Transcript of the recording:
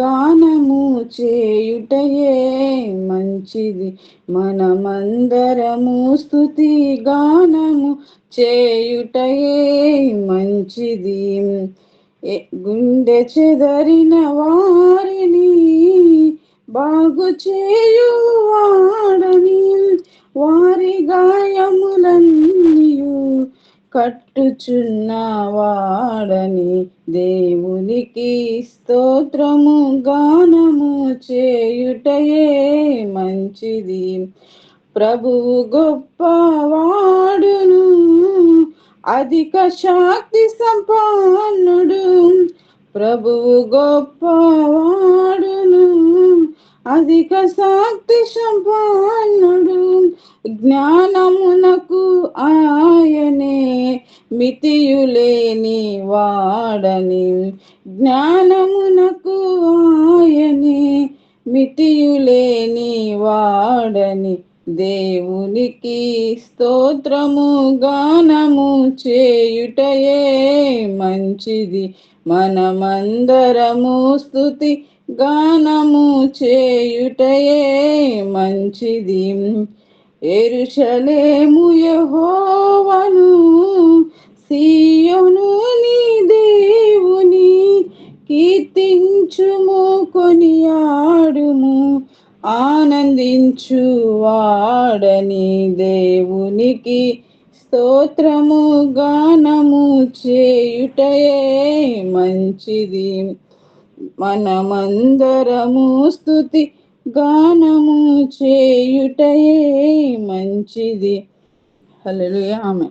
గానము చేయుటయే మంచిది. మనమందరము స్థుతి గానము చేయుటయే మంచిది. గుండె చెదరిన వారిని బాగు చేయువాడని వారి గాయములన్నీయు కట్టుచున్న వాడని దేవునికి స్తోత్రము గానము చేయుటయే మంచిది. ప్రభువు గొప్పవాడును అధిక శక్తి సంపన్నుడు. ప్రభువు గొప్పవాడును అధిక శక్తి సంపన్నుడు. జ్ఞానమునకు ఆ మితియులేని వాడని జ్ఞానమునకు ఆయనే. మితియులేని వాడని దేవునికి స్తోత్రము గానము చేయుటయే మంచిది. మనమందరము స్థుతి గానము చేయుటయే మంచిది. ఎరుషలేము యహో సీయోను నీ దేవుని కీర్తించుము కొనియాడుము ఆనందించు వాడని దేవునికి స్తోత్రము గానము చేయుటయే మంచిది. మనమందరము స్థుతి గానము చేయుటయే మంచిది. హలో ఆమె